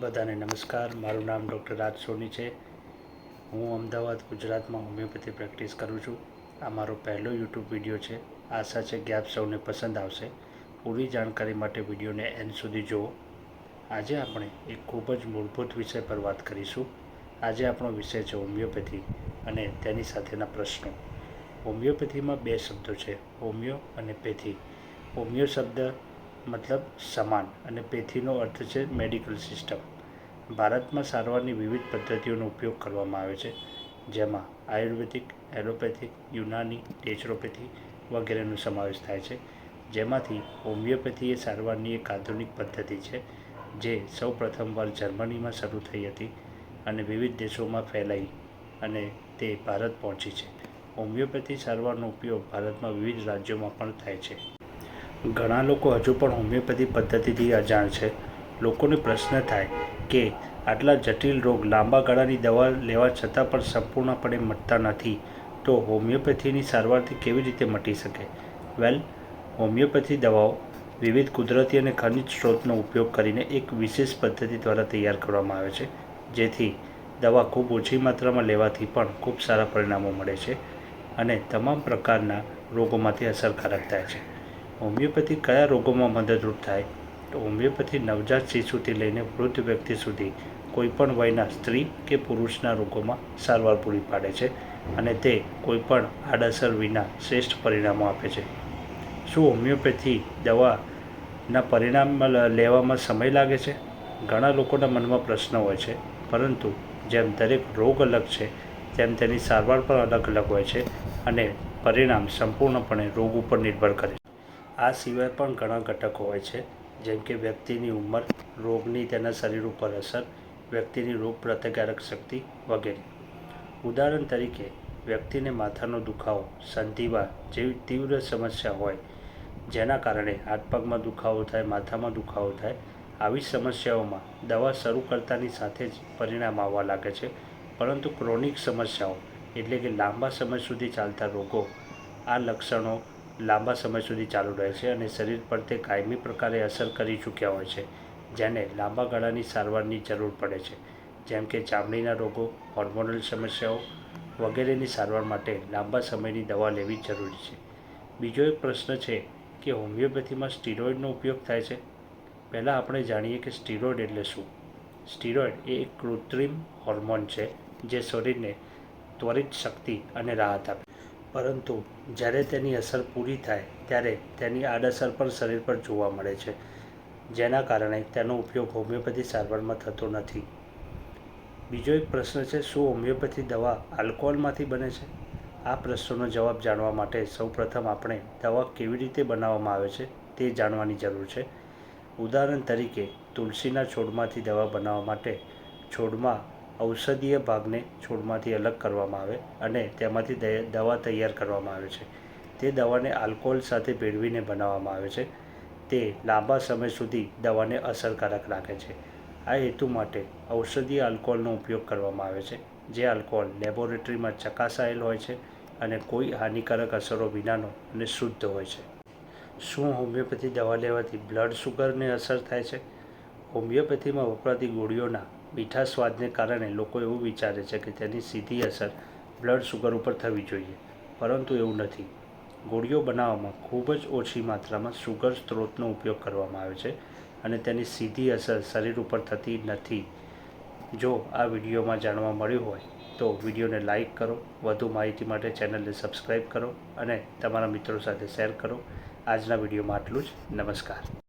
બધાને નમસ્કાર. મારું નામ ડૉક્ટર રાજ સોની છે. હું અમદાવાદ, ગુજરાતમાં હોમિયોપેથી પ્રેક્ટિસ કરું છું. આ મારો પહેલો યુટ્યુબ વીડિયો છે. આશા છે કે આપ સૌને પસંદ આવશે. પૂરી જાણકારી માટે વિડીયોને એન્ડ સુધી જુઓ. આજે આપણે એક ખૂબ જ મૂળભૂત વિષય પર વાત કરીશું. આજે આપણો વિષય છે હોમિયોપેથી અને તેની સાથેના પ્રશ્નો. હોમિયોપેથીમાં બે શબ્દો છે, હોમિયો અને પેથી. હોમિયો શબ્દ મતલબ સમાન અને પેથીનો અર્થ છે મેડિકલ સિસ્ટમ ભારતમાં સારવારની વિવિધ પદ્ધતિઓનો ઉપયોગ કરવામાં આવે છે. જેમાં આયુર્વેદિક, એલોપેથિક, યુનાની, નેચરોપેથી વગેરેનો સમાવેશ થાય છે. જેમાંથી હોમિયોપેથી એ સારવારની એક આધુનિક પદ્ધતિ છે, જે સૌ પ્રથમવાર જર્મનીમાં શરૂ થઈ હતી અને વિવિધ દેશોમાં ફેલાઈ અને તે ભારત પહોંચી છે. હોમિયોપેથી સારવારનો ઉપયોગ ભારતમાં વિવિધ રાજ્યોમાં પણ થાય છે. ઘણા લોકો હજુ પણ હોમિયોપેથી પદ્ધતિથી અજાણ છે. લોકોને પ્રશ્ન થાય કે આટલા જટિલ રોગ લાંબા ગાળાની દવા લેવા છતાં પણ સંપૂર્ણપણે મટતા નથી, તો હોમિયોપેથીની સારવારથી કેવી રીતે મટી શકે? વેલ, હોમિયોપેથી દવાઓ વિવિધ કુદરતી અને ખનિજ સ્ત્રોતનો ઉપયોગ કરીને એક વિશેષ પદ્ધતિ દ્વારા તૈયાર કરવામાં આવે છે, જેથી દવા ખૂબ ઓછી માત્રામાં લેવાથી પણ ખૂબ સારા પરિણામો મળે છે અને તમામ પ્રકારના રોગોમાંથી અસરકારક થાય છે. હોમિયોપેથી કયા રોગોમાં મદદરૂપ થાય? તો હોમિયોપેથી નવજાત શિશુથી લઈને વૃદ્ધ વ્યક્તિ સુધી કોઈપણ વયના સ્ત્રી કે પુરુષના રોગોમાં સારવાર પૂરી પાડે છે અને તે કોઈપણ આડઅસર વિના શ્રેષ્ઠ પરિણામો આપે છે. શું હોમિયોપેથી દવાના પરિણામ લેવામાં સમય લાગે છે? ઘણા લોકોના મનમાં પ્રશ્ન હોય છે, પરંતુ જેમ દરેક રોગ અલગ છે, તેમ તેની સારવાર પણ અલગ અલગ હોય છે અને પરિણામ સંપૂર્ણપણે રોગ ઉપર નિર્ભર કરે છે. આ સિવાય પણ ઘણા ઘટકો હોય છે, જેમ કે વ્યક્તિની ઉંમર, રોગની તેના શરીર ઉપર અસર, વ્યક્તિની રોગ પ્રતિકારક શક્તિ વગેરે. ઉદાહરણ તરીકે, વ્યક્તિને માથાનો દુખાવો, સંધિવા જેવી તીવ્ર સમસ્યા હોય, જેના કારણે હાથ પગમાં દુખાવો થાય, માથામાં દુખાવો થાય, આવી સમસ્યાઓમાં દવા શરૂ કરતાની સાથે જ પરિણામ આવવા લાગે છે. પરંતુ ક્રોનિક સમસ્યાઓ, એટલે કે લાંબા સમય સુધી ચાલતા રોગો, આ લક્ષણો લાંબા સમય સુધી ચાલુ રહે છે અને શરીર પર તે કાયમી પ્રકારે અસર કરી ચૂક્યા હોય છે, જેને લાંબા ગાળાની સારવારની જરૂર પડે છે. જેમ કે ચામડીના રોગો હોર્મોનલ સમસ્યાઓ વગેરેની સારવાર માટે લાંબા સમયની દવા લેવી જરૂરી છે. બીજો એક પ્રશ્ન છે કે હોમિયોપેથીમાં સ્ટીરોઇડનો ઉપયોગ થાય છે? પહેલાં આપણે જાણીએ કે સ્ટીરોઇડ એટલે શું? સ્ટીરોઇડ એ એક કૃત્રિમ હોર્મોન છે, જે શરીરને ત્વરિત શક્તિ અને રાહત આપે પરંતુ જ્યારે તેની અસર પૂરી થાય ત્યારે તેની આડઅસર પણ શરીર પર જોવા મળે છે, જેના કારણે તેનો ઉપયોગ હોમિયોપેથી સારવારમાં થતો નથી. બીજો એક પ્રશ્ન છે, શું હોમિયોપેથી દવા આલ્કોહોલમાંથી બને છે? આ પ્રશ્નનો જવાબ જાણવા માટે સૌપ્રથમ આપણે દવા કેવી રીતે બનાવવામાં આવે છે તે જાણવાની જરૂર છે. ઉદાહરણ તરીકે, તુલસીના છોડમાંથી દવા બનાવવા માટે છોડમાં ઔષધીય ભાગને છોડમાંથી અલગ કરવામાં આવે અને તેમાંથી દવા તૈયાર કરવામાં આવે છે. તે દવાને આલ્કોહોલ સાથે ભેળવીને બનાવવામાં આવે છે. તે લાંબા સમય સુધી દવાને અસરકારક રાખે છે. આ હેતુ માટે ઔષધીય આલ્કોહોલનો ઉપયોગ કરવામાં આવે છે, જે આલ્કોહોલ લેબોરેટરીમાં ચકાસાયેલ હોય છે અને કોઈ હાનિકારક અસરો વિનાનો અને શુદ્ધ હોય છે. શું હોમિયોપેથી દવા લેવાથી બ્લડ શુગરને અસર થાય છે? હોમિયોપેથીમાં વપરાતી ગોળીઓના મીઠા સ્વાદને કારણે લોકો એવું વિચારે છે કે તેની સીધી અસર બ્લડ શુગર ઉપર થવી જોઈએ, પરંતુ એવું નથી. ગોળીઓ બનાવવામાં ખૂબ જ ઓછી માત્રામાં શુગર સ્ત્રોતનો ઉપયોગ કરવામાં આવે છે અને તેની સીધી અસર શરીર ઉપર થતી નથી. જો આ વિડીયોમાં જાણવા મળ્યું હોય, તો વિડીયોને લાઈક કરો, વધુ માહિતી માટે ચેનલને સબસ્ક્રાઈબ કરો અને તમારા મિત્રો સાથે શેર કરો. આજના વિડીયોમાં આટલું જ. નમસ્કાર.